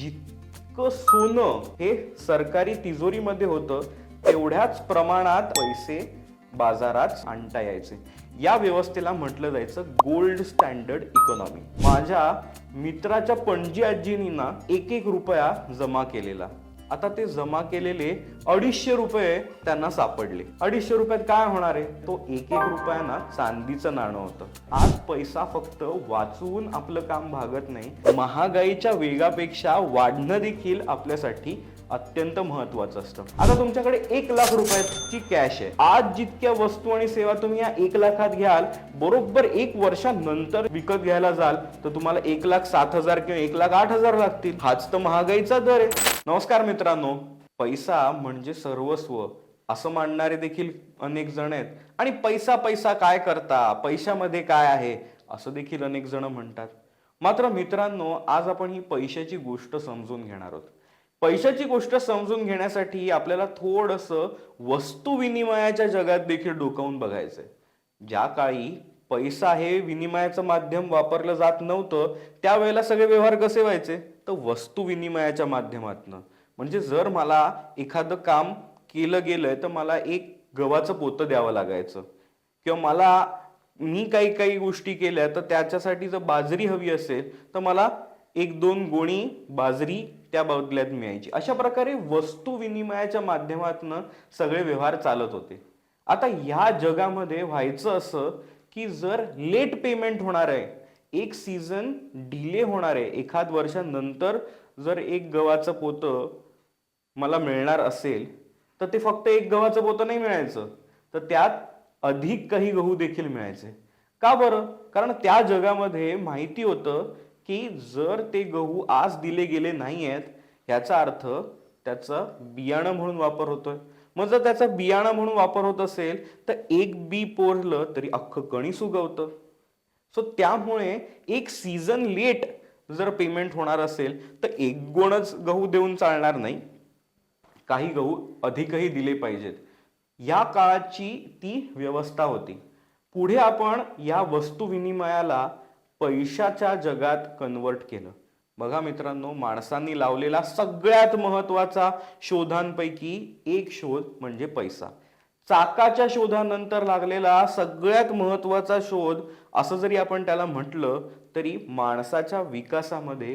जितकं सोनं हे सरकारी तिजोरीमध्ये होतं तेवढ्याच प्रमाणात पैसे बाजारात आणता यायचे. या व्यवस्थेला म्हटलं जायचं गोल्ड स्टँडर्ड इकॉनॉमी माझ्या मित्राच्या पणजी आजीनी ना एक एक रुपया जमा केलेला. आता ते जमा केलेले अडीचशे रुपये त्यांना सापडले. अडीचशे रुपयात काय होणार आहे? तो एक एक रुपयाना चांदीचं नाणं होतं. आज पैसा फक्त वाचवून आपलं काम भागत नाही महागाईच्या वेगापेक्षा वाढणं देखील आपल्यासाठी अत्यंत महत्वाचं असतं. आता तुमच्याकडे एक लाख रुपयाची कॅश आहे. आज जितक्या वस्तू आणि सेवा तुम्ही या एक लाखात घ्याल बरोबर एक वर्षानंतर विकत घ्यायला जाल तर तुम्हाला एक लाख सात हजार किंवा एक लाख आठ हजार लागतील. हाच तर महागाईचा दर आहे. नमस्कार मित्रांनो. पैसा म्हणजे सर्वस्व असं मानणारे देखील अनेक जण आहेत. आणि पैसा पैसा काय करता? पैशामध्ये काय आहे? असं देखील अनेक जण म्हणतात. मात्र मित्रांनो आज आपण ही पैशाची गोष्ट समजून घेणार आहोत. पैशाची गोष्ट समजून घेण्यासाठी आपल्याला थोडंसं वस्तू विनिमयाच्या जगात देखील डोकावून बघायचंय. ज्या काळी पैसा हे विनिमयाचं माध्यम वापरलं जात नव्हतं त्यावेळेला सगळे व्यवहार कसे व्हायचे? तर वस्तू विनिमयाच्या माध्यमातनं. म्हणजे जर मला एखादं काम केलं गेलंय तर मला एक गव्हाचं पोतं द्यावं लागायचं. किंवा मला मी काही काही गोष्टी केल्या तर त्याच्यासाठी जर बाजरी हवी असेल तर मला एक दोन गोणी बाजरी त्या बदल्यात मिळायची. अशा प्रकारे वस्तू विनिमयाच्या माध्यमातून सगळे व्यवहार चालत होते. आता ह्या जगामध्ये व्हायचं असं की जर लेट पेमेंट होणार आहे एक सीझन डिले होणार आहे. एखाद वर्षानंतर जर एक गव्हाचं पोतं मला मिळणार असेल तर ते फक्त एक गव्हाचं पोतं नाही मिळायचं. तर त्यात अधिक काही गहू देखील मिळायचे. का बरं? कारण त्या जगामध्ये माहिती होतं की जर ते गहू आज दिले गेले नाही आहेत ह्याचा अर्थ त्याचा बियाणं म्हणून वापर होतोय. मग जर त्याचा बियाणं म्हणून वापर होत असेल तर एक बी पोरलं तरी अख्खं कणीस उगवतं. सो त्यामुळे एक सीझन लेट जर पेमेंट होणार असेल तर एक गुणच गहू देऊन चालणार नाही. काही गहू अधिकही दिले पाहिजेत. या काळाची ती व्यवस्था होती. पुढे आपण या वस्तू विनिमयाला पैशाच्या जगात कन्वर्ट केलं. बघा मित्रांनो माणसांनी लावलेला सगळ्यात महत्त्वाचा शोधांपैकी एक शोध म्हणजे पैसा. चाकाच्या शोधानंतर लागलेला सगळ्यात महत्त्वाचा शोध असं जरी आपण त्याला म्हटलं तरी माणसाच्या विकासामध्ये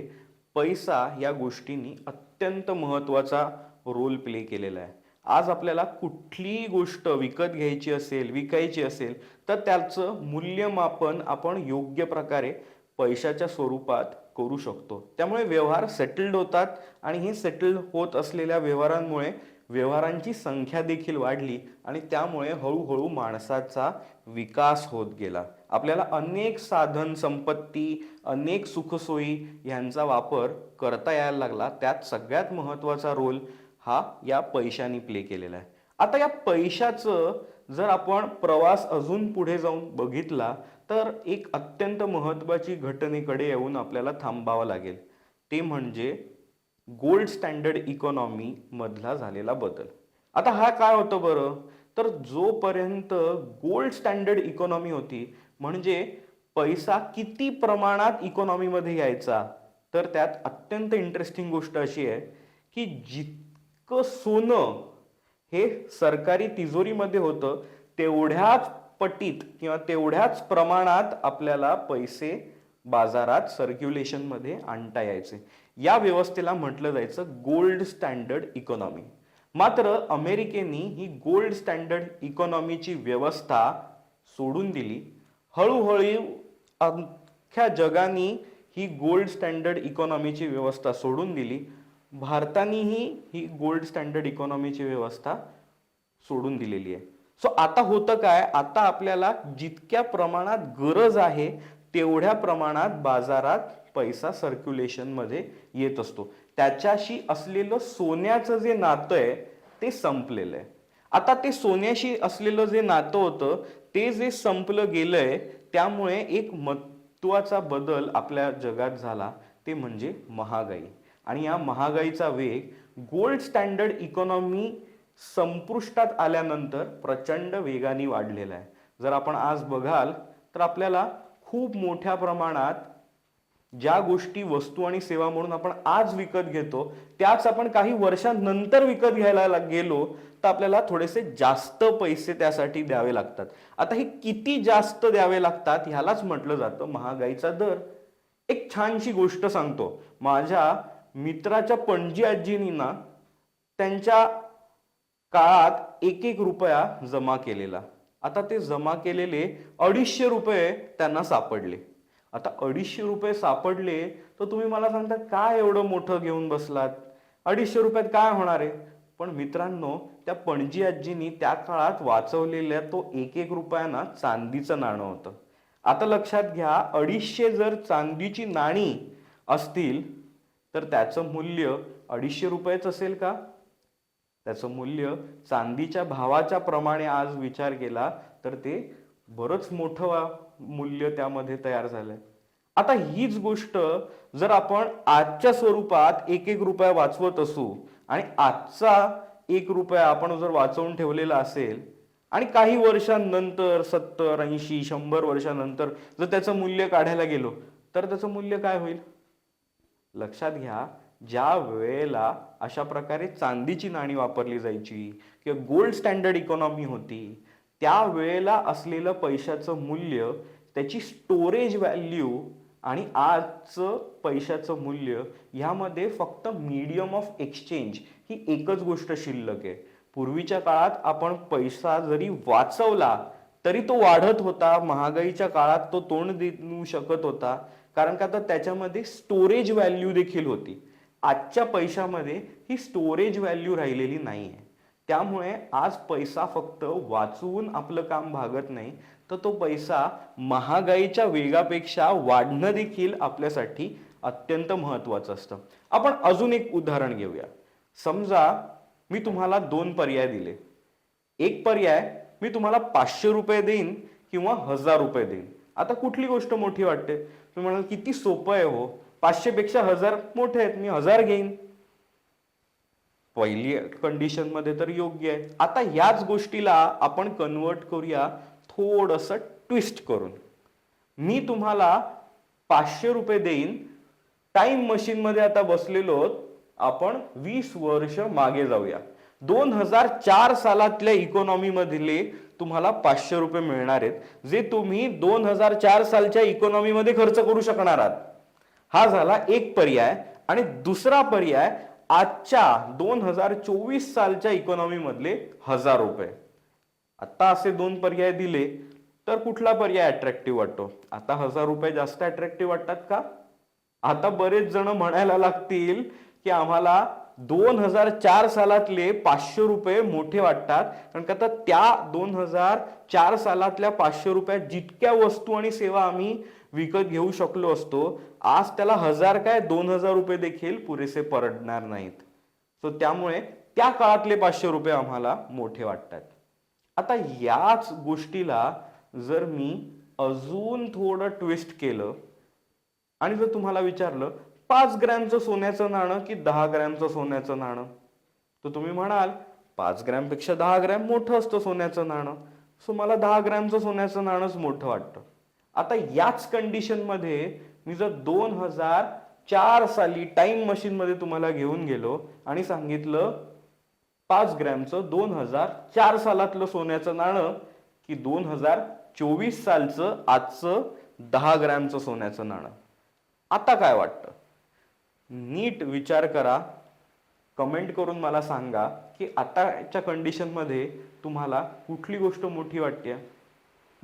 पैसा या गोष्टींनी अत्यंत महत्त्वाचा रोल प्ले केलेला आहे. आज आपल्याला कुठलीही गोष्ट विकत घ्यायची असेल विकायची असेल तर त्याचं मूल्यमापन आपण योग्य प्रकारे पैशाच्या स्वरूपात करू शकतो. त्यामुळे व्यवहार सेटल्ड होतात आणि हे सेटल्ड होत असलेल्या व्यवहारांमुळे व्यवहारांची संख्या देखील वाढली आणि त्यामुळे हळूहळू माणसाचा विकास होत गेला. आपल्याला अनेक साधन संपत्ती अनेक सुखसोयी यांचा वापर करता यायला लागला. त्यात सगळ्यात महत्त्वाचा रोल हा या पैशाने प्ले केलेला आहे. आता या पैशाचं जर आपण प्रवास अजून पुढे जाऊन बघितला तर एक अत्यंत महत्त्वाची घटनेकडे येऊन आपल्याला थांबावं लागेल. ते म्हणजे गोल्ड स्टँडर्ड इकॉनॉमी मधला झालेला बदल. आता हा काय होतं बरं? तर जोपर्यंत गोल्ड स्टँडर्ड इकॉनॉमी होती म्हणजे पैसा किती प्रमाणात इकॉनॉमीमध्ये यायचा? तर त्यात अत्यंत इंटरेस्टिंग गोष्ट अशी आहे की जितकं सोनं हे सरकारी तिजोरीमध्ये होतं तेवढ्याच पटीत किंवा तेवढ्याच प्रमाणात आपल्याला पैसे बाजारात सर्क्युलेशनमध्ये आणता यायचे. या व्यवस्थेला म्हटलं जायचं गोल्ड स्टँडर्ड इकॉनॉमी. मात्र अमेरिकेनी ही गोल्ड स्टँडर्ड इकॉनॉमीची व्यवस्था सोडून दिली. हळूहळू अख्ख्या जगाने ही गोल्ड स्टँडर्ड इकॉनॉमीची व्यवस्था सोडून दिली. भारतानेही ही गोल्ड स्टँडर्ड इकॉनॉमीची व्यवस्था सोडून दिलेली आहे. सो आता होतं काय? आता आपल्याला जितक्या प्रमाणात गरज आहे तेवढ्या प्रमाणात बाजारात पैसा सर्क्युलेशनमध्ये येत असतो. त्याच्याशी असलेलं सोन्याचं जे नातं आहे ते संपलेलं आहे. आता ते सोन्याशी असलेलं जे नातं होतं ते जे संपलं गेलंय त्यामुळे एक महत्त्वाचा बदल आपल्या जगात झाला ते म्हणजे महागाई. आणि या महागाईचा वेग गोल्ड स्टँडर्ड इकॉनॉमी संपुष्टात आल्यानंतर प्रचंड वेगाने वाढलेला आहे. जर आपण आज बघाल तर आपल्याला खूप मोठ्या प्रमाणात ज्या गोष्टी वस्तू आणि सेवा म्हणून आपण आज विकत घेतो त्याच आपण काही वर्षांनंतर विकत घ्यायला गेलो तर आपल्याला थोडेसे जास्त पैसे त्यासाठी द्यावे लागतात. आता हे किती जास्त द्यावे लागतात ह्यालाच म्हटलं जातं महागाईचा दर. एक छानशी गोष्ट सांगतो. माझ्या मित्राच्या पणजी आजीनी ना त्यांच्या काळात एक एक रुपया जमा केलेला. आता ते जमा केलेले अडीचशे रुपये त्यांना सापडले. आता अडीचशे रुपये सापडले तर तुम्ही मला सांगता काय एवढं मोठं घेऊन बसलात? अडीचशे रुपयात काय होणार आहे? पण मित्रांनो त्या पणजी आजीनी त्या काळात वाचवलेल्या तो एक एक रुपयाना चांदीचं नाणं होतं. आता लक्षात घ्या अडीचशे जर चांदीची नाणी असतील तर त्याचं मूल्य अडीचशे रुपयेच असेल का? त्याचं मूल्य चांदीच्या भावाच्या प्रमाणे आज विचार केला तर ते बरंच मोठं मूल्य त्यामध्ये तयार झालंय. आता हीच गोष्ट जर आपण आजच्या स्वरूपात एक एक रुपया वाचवत असू आणि आजचा एक रुपया आपण जर वाचवून ठेवलेला असेल आणि काही वर्षांनंतर सत्तर ऐंशी शंभर वर्षानंतर जर त्याचं मूल्य काढायला गेलो तर त्याचं मूल्य काय होईल? लक्षात घ्या ज्या वेळेला अशा प्रकारे चांदीची नाणी वापरली जायची किंवा गोल्ड स्टँडर्ड इकॉनॉमी होती त्या वेळेला असलेलं पैशाचं मूल्य त्याची स्टोरेज व्हॅल्यू आणि आजचं पैशाचं मूल्य ह्यामध्ये फक्त मीडियम ऑफ एक्सचेंज ही एकच गोष्ट शिल्लक आहे. पूर्वीच्या काळात आपण पैसा जरी वाचवला तरी तो वाढत होता. महागाईच्या काळात तो तोंड देऊ शकत होता. कारण का? तर त्याच्यामध्ये स्टोरेज व्हॅल्यू देखील होती. आजच्या पैशामध्ये ही स्टोरेज व्हॅल्यू राहिलेली नाही आहे त्यामुळे आज पैसा फक्त वाचवून आपलं काम भागत नाही तर तो पैसा महागाईच्या वेगापेक्षा वाढणं देखील आपल्यासाठी अत्यंत महत्वाचं असतं. आपण अजून एक उदाहरण घेऊया. समजा मी तुम्हाला दोन पर्याय दिले. एक पर्याय मी तुम्हाला पाचशे रुपये देईन किंवा हजार रुपये देईन. आता कुठली गोष्ट मोठी वाटते? तुम्ही म्हणाल किती सोपं आहे हो. पाचशे पेक्षा हजार मोठे आहेत मी हजार घेईन. पहिली कंडिशनमध्ये तर योग्य आहे. आता ह्याच गोष्टीला आपण कन्वर्ट करूया थोडस ट्विस्ट करून. मी तुम्हाला पाचशे रुपये देईन. टाइम मशीन मध्ये आता बसलेलो आपण वीस वर्ष मागे जाऊया. दोन हजार चार सालातल्या इकॉनॉमी मधले तुम्हाला पाचशे रुपये मिळणार आहेत. जे तुम्ही दोन हजार चार सालच्या इकॉनॉमी मध्ये खर्च करू शकणार आहात. हा झाला एक पर्याय आणि दुसरा पर्याय आजच्या दोन हजार चोवीस सालच्या इकॉनॉमीमधले हजार रुपये. आता असे दोन पर्याय दिले तर कुठला पर्याय अट्रॅक्टिव्ह वाटतो? आता हजार रुपये जास्त अट्रॅक्टिव्ह वाटतात का? आता बरेच जण म्हणायला लागतील की आम्हाला दोन हजार चार सालातले पाचशे रुपये मोठे वाटतात कारण का आता त्या दोन हजार चार सालातल्या पाचशे रुपयात जितक्या वस्तू आणि सेवा आम्ही विकत घेऊ शकलो असतो आज त्याला हजार काय दोन हजार रुपये देखील पुरेसे परडणार नाहीत. सो त्यामुळे त्या काळातले पाचशे रुपये आम्हाला मोठे वाटतात. आता याच गोष्टीला जर मी अजून थोडं ट्विस्ट केलं आणि जर तुम्हाला विचारलं पाच ग्रॅमचं सोन्याचं नाणं की दहा ग्रॅमचं सोन्याचं नाणं? तर तुम्ही म्हणाल पाच ग्रॅमपेक्षा दहा ग्रॅम मोठं असतं सोन्याचं नाणं. सो मला दहा ग्रॅमचं सोन्याचं नाणंच मोठं वाटतं. आता याच कंडिशनमध्ये मी जर दोन हजार चार साली टाइम मशीनमध्ये तुम्हाला घेऊन गेलो आणि सांगितलं पाच ग्रॅमचं दोन हजार चार सालातलं सोन्याचं नाणं की दोन हजार चोवीस सालचं आजचं दहा ग्रॅमचं सोन्याचं नाणं. आता काय वाटतं? नीट विचार करा. कमेंट करून मला सांगा की आताच्या कंडिशनमध्ये तुम्हाला कुठली गोष्ट मोठी वाटते?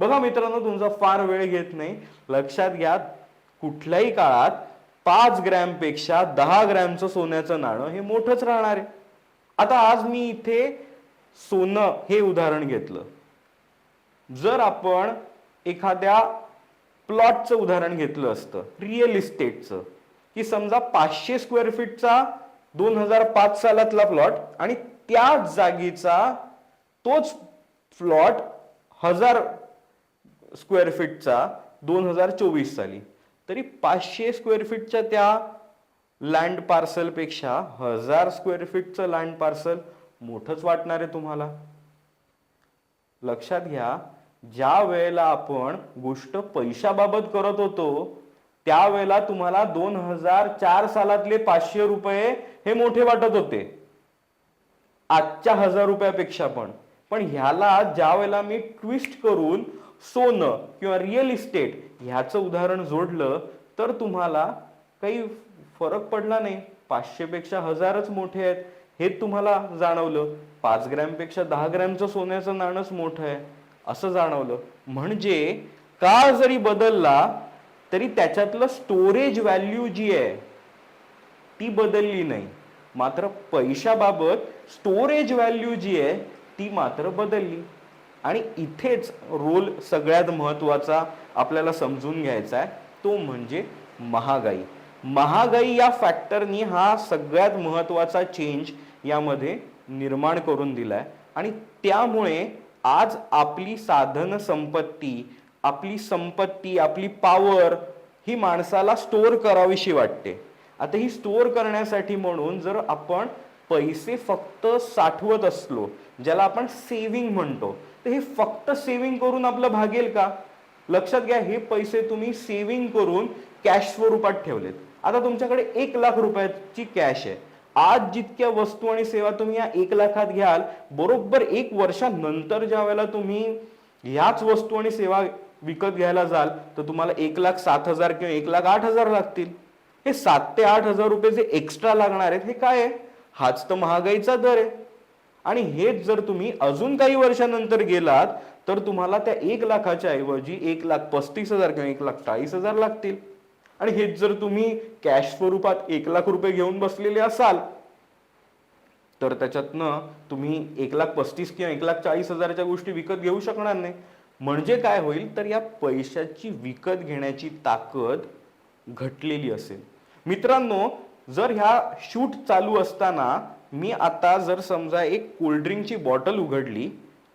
बघा मित्रांनो तुमचा फार वेळ घेत नाही. लक्षात घ्या कुठल्याही काळात पाच ग्रॅमपेक्षा दहा ग्रॅमचं सोन्याचं नाणं हे मोठंच राहणार आहे. आता आज मी इथे सोनं हे उदाहरण घेतलं. जर आपण एखाद्या प्लॉटचं उदाहरण घेतलं असतं रिअल इस्टेटचं की समजा पाचशे स्क्वेअर फीटचा दोन हजार पाच सालातला प्लॉट आणि त्या जागेचा तोच प्लॉट हजार स्क्वेअर फीटचा दोन हजार चोवीस साली. तरी पाचशे स्क्वेअर फीटच्या त्या लँड पार्सलपेक्षा हजार स्क्वेअर फीटचं लँड पार्सल मोठंच वाटणार आहे तुम्हाला. लक्षात घ्या ज्या वेळेला आपण गोष्ट पैशाबाबत करत होतो त्यावेळेला तुम्हाला दोन हजार चार सालातले पाचशे रुपये हे मोठे वाटत होते. आजच्या हजार रुपयापेक्षा पण. पण ह्याला ज्या वेळेला मी ट्विस्ट करून सोनं किंवा रिअल इस्टेट ह्याचं उदाहरण जोडलं तर तुम्हाला काही फरक पडला नाही. पाचशे पेक्षा हजारच मोठे आहेत. हे तुम्हाला जाणवलं. पाच ग्रॅमपेक्षा दहा ग्रॅमचं सोन्याचं नाणंच मोठं आहे. असं जाणवलं. म्हणजे काळ जरी बदलला तरी त्याच्यातलं स्टोरेज व्हॅल्यू जी आहे ती बदलली नाही. मात्र पैशाबाबत स्टोरेज व्हॅल्यू जी आहे ती मात्र बदलली. आणि इथेच रोल सगळ्यात महत्त्वाचा आपल्याला समजून घ्यायचा आहे तो म्हणजे महागाई. महागाई या फॅक्टरनी हा सगळ्यात महत्त्वाचा चेंज यामध्ये निर्माण करून दिलाय. आणि त्यामुळे आज आपली साधन संपत्ती आपली संपत्ती आपली पॉवर ही माणसाला स्टोअर करावीशी वाटते. आता ही स्टोअर करण्यासाठी म्हणून जर आपण पैसे फक्त साठवत असलो ज्याला आपण सेव्हिंग म्हणतो तर हे फक्त सेव्हिंग करून आपलं भागेल का? लक्षात घ्या हे पैसे तुम्ही सेव्हिंग करून कॅश स्वरूपात ठेवलेत. आता तुमच्याकडे एक लाख रुपयाची कॅश आहे. आज जितक्या वस्तू आणि सेवा तुम्ही या एक लाखात घ्याल बरोबर एक वर्षानंतर ज्या वेळेला तुम्ही ह्याच वस्तू आणि सेवा विकत घ्यायला जाल तर तुम्हाला एक लाख सात हजार किंवा एक लाख आठ हजार लागतील. हे सात ते आठ हजार रुपये जे एक्स्ट्रा लागणार आहेत हे काय आहे? हाच तर महागाईचा दर आहे. आणि हेच जर तुम्ही अजून काही वर्षानंतर गेलात तर तुम्हाला त्या एक लाखाच्या ऐवजी एक लाख पस्तीस हजार किंवा एक लाख चाळीस हजार लागतील. आणि हेच जर तुम्ही कॅश स्वरूपात एक लाख रुपये घेऊन बसलेले असाल तर त्याच्यातनं तुम्ही एक लाख पस्तीस किंवा एक लाख चाळीस हजाराच्या गोष्टी विकत घेऊ शकणार नाही. म्हणजे काय होईल? तर या पैशाची विकत घेण्याची ताकद घटलेली असेल. मित्रांनो जर ह्या शूट चालू असताना मी आता जर समजा एक कोल्ड्रिंकची बॉटल उघडली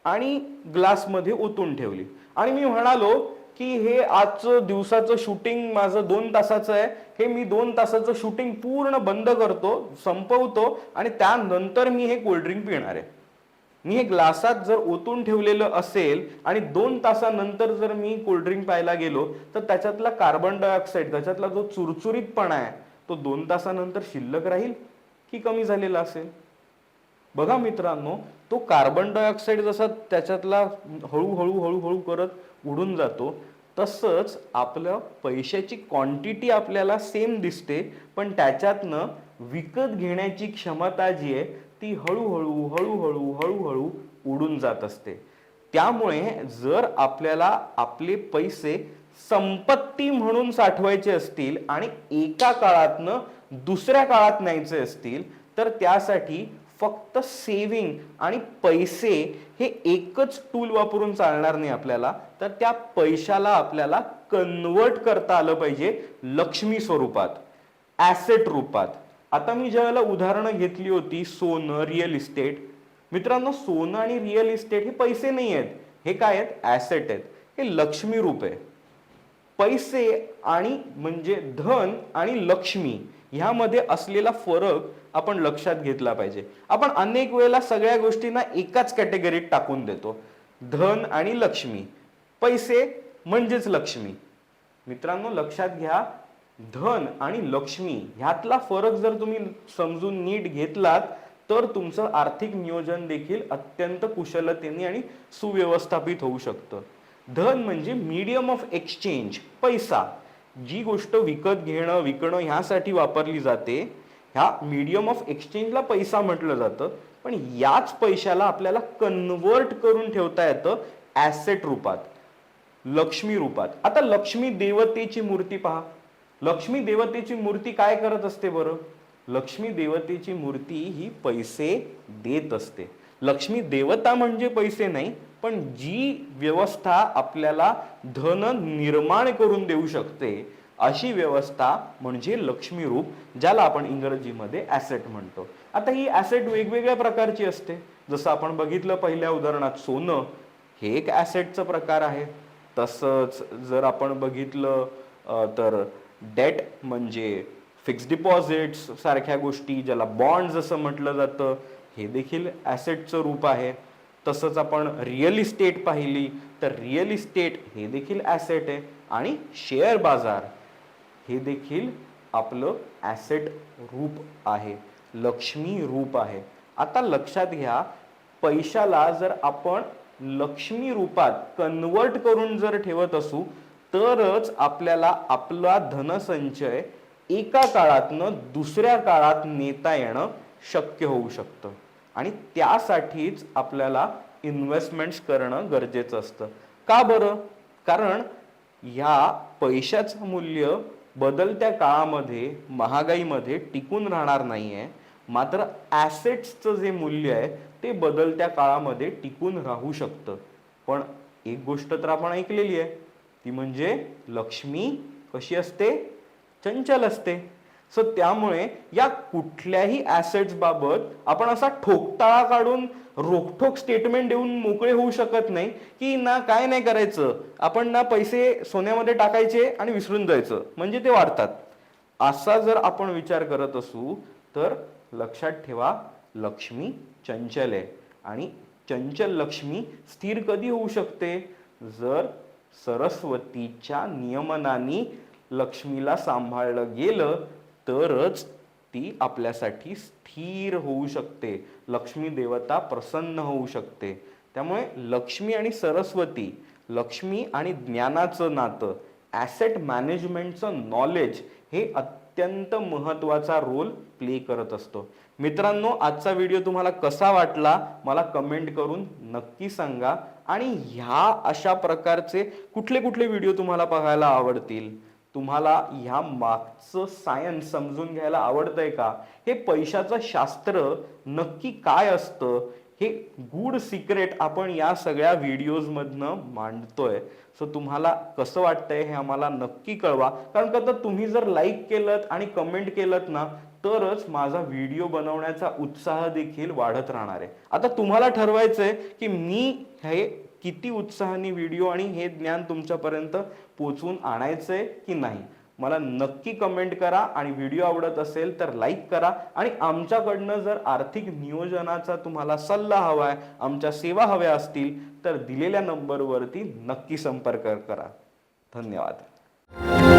आणि ग्लासमध्ये ओतून ठेवली. आणि मी म्हणालो की हे आजचं दिवसाचं शूटिंग माझं दोन तासाचं आहे. हे मी दोन तासाचं शूटिंग पूर्ण बंद करतो संपवतो आणि त्यानंतर मी हे कोल्ड्रिंक पिणार आहे. मी हे ग्लासात जर ओतून ठेवलेलं असेल आणि दोन तासानंतर जर मी कोल्ड्रिंक प्यायला गेलो तर त्याच्यातला कार्बन डायऑक्साईड त्याच्यातला जो चुरचुरीतपणा आहे तो दोन तासानंतर शिल्लक राहील. की कमी झालेला असेल? बघा मित्रांनो तो कार्बन डायऑक्साईड जसा त्याच्यातला हळूहळू हळूहळू करत उडून जातो तसंच आपलं पैशाची क्वांटिटी आपल्याला सेम दिसते पण त्याच्यातनं विकत घेण्याची क्षमता जी आहे ती हळूहळू हळूहळू हळूहळू उडून जात असते. त्यामुळे जर आपल्याला आपले पैसे संपत्ती म्हणून साठवायचे असतील आणि एका काळातनं दुसऱ्या काळात न्यायचे असतील तर त्यासाठी फक्त सेविंग आणि पैसे हे एकच टूल वापरून चालणार नाही आपल्याला. तर त्या पैशाला आपल्याला कन्वर्ट करता आलं पाहिजे लक्ष्मी स्वरूपात ॲसेट रूपात. आता मी ज्यावेळेला उदाहरणं घेतली होती सोनं रिअल इस्टेट मित्रांनो सोनं आणि रिअल इस्टेट हे पैसे नाही आहेत. हे काय आहेत? ॲसेट आहेत. हे लक्ष्मी रूप आहे. पैसे आणि म्हणजे धन आणि लक्ष्मी ह्यामध्ये असलेला फरक आपण लक्षात घेतला पाहिजे. आपण अनेक वेळेला सगळ्या गोष्टींना एकाच कॅटेगरीत टाकून देतो. धन आणि लक्ष्मी. पैसे म्हणजेच लक्ष्मी. मित्रांनो लक्षात घ्या धन आणि लक्ष्मी ह्यातला फरक जर तुम्ही समजून नीट घेतलात तर तुमचं आर्थिक नियोजन देखील अत्यंत कुशलतेने आणि सुव्यवस्थापित होऊ शकतं. धन म्हणजे मीडियम ऑफ एक्सचेंज पैसा. जी गोष्ट विकत घेणं विकणं ह्यासाठी वापरली जाते ह्या मीडियम ऑफ एक्सचेंजला पैसा म्हटलं जातं. पण याच पैशाला आपल्याला कन्वर्ट करून ठेवता येतं ऍसेट रूपात लक्ष्मी रूपात. आता लक्ष्मी देवतेची मूर्ती पहा. लक्ष्मी देवतेची मूर्ती काय करत असते बरं? लक्ष्मी देवतेची मूर्ती ही पैसे देत असते. लक्ष्मी देवता म्हणजे पैसे नाही पण जी व्यवस्था आपल्याला धन निर्माण करून देऊ शकते अशी व्यवस्था म्हणजे लक्ष्मी रूप ज्याला आपण इंग्रजीमध्ये ॲसेट म्हणतो. आता ही ॲसेट वेगवेगळ्या प्रकारची असते. जसं आपण बघितलं पहिल्या उदाहरणात सोनं हे एक ॲसेटचं प्रकार आहे. तसंच जर आपण बघितलं तर डेट म्हणजे फिक्स डिपॉझिट्स सारख्या गोष्टी ज्याला बॉन्ड असं म्हटलं जातं हे देखील ॲसेटचं रूप आहे. तसंच आपण रिअल इस्टेट पाहिली तर रिअल इस्टेट हे देखील ॲसेट आहे. आणि शेअर बाजार हे देखील आपलं ॲसेट रूप आहे. लक्ष्मी रूप आहे. आता लक्षात घ्या पैशाला जर आपण लक्ष्मी रूपात कन्वर्ट करून जर ठेवत असू तरच आपल्याला आपला धनसंचय एका काळातनं दुसऱ्या काळात नेता येणं शक्य होऊ शकतं. आणि त्यासाठीच आपल्याला इन्व्हेस्टमेंट्स करणं गरजेचं असतं. का बरं? कारण ह्या पैशाचं मूल्य बदलत्या काळामध्ये महागाईमध्ये टिकून राहणार नाही आहे मात्र ॲसेट्सचं जे मूल्य आहे ते बदलत्या काळामध्ये टिकून राहू शकतं. पण एक गोष्ट तर आपण ऐकलेली आहे. ती म्हणजे लक्ष्मी कशी असते? चंचल असते. सो त्यामुळे या कुठल्याही ॲसेट्स बाबत आपण असा ठोकताळा काढून रोखठोक स्टेटमेंट देऊन मोकळे होऊ शकत नाही की ना काय नाही करायचं. आपण ना पैसे सोन्यामध्ये टाकायचे आणि विसरून जायचं. म्हणजे ते वाढतात. असा जर आपण विचार करत असू तर लक्षात ठेवा लक्ष्मी चंचल आहे. आणि चंचल लक्ष्मी स्थिर कधी होऊ शकते? जर सरस्वतीच्या नियमनानी लक्ष्मीला सांभाळलं गेलं तरच ती आपल्यासाठी स्थिर होऊ शकते. लक्ष्मी देवता प्रसन्न होऊ शकते. त्यामुळे लक्ष्मी आणि सरस्वती लक्ष्मी आणि ज्ञानाचं नातं ॲसेट मॅनेजमेंटचं नॉलेज हे अत्यंत महत्त्वाचा रोल प्ले करत असतो. मित्रांनो आजचा व्हिडिओ तुम्हाला कसा वाटला? मला कमेंट करून नक्की सांगा. आणि ह्या अशा प्रकारचे कुठले कुठले व्हिडिओ तुम्हाला बघायला आवडतील? तुम्हाला ह्या मागचं सायन्स समजून घ्यायला आवडतंय का? हे पैशाचं शास्त्र नक्की काय असतं? हे गुड सिक्रेट आपण या सगळ्या व्हिडिओजमधनं मांडतोय. सो तुम्हाला कसं वाटतंय हे आम्हाला नक्की कळवा. कारण का तर तुम्ही जर लाईक केलं आणि कमेंट केलं ना तरच माझा व्हिडिओ बनवण्याचा उत्साह देखील वाढत राहणार आहे. आता तुम्हाला ठरवायचंय की मी हे किती उत्साहाने व्हिडिओ आणि हे ज्ञान तुमच्यापर्यंत पोचवून आणायचंय की नाही? मला नक्की कमेंट करा आणि व्हिडिओ आवडत असेल तर लाईक करा. आणि आमच्याकडनं जर आर्थिक नियोजनाचा तुम्हाला सल्ला हवा आहे आमच्या सेवा हव्या असतील तर दिलेल्या नंबरवरती नक्की संपर्क करा. धन्यवाद.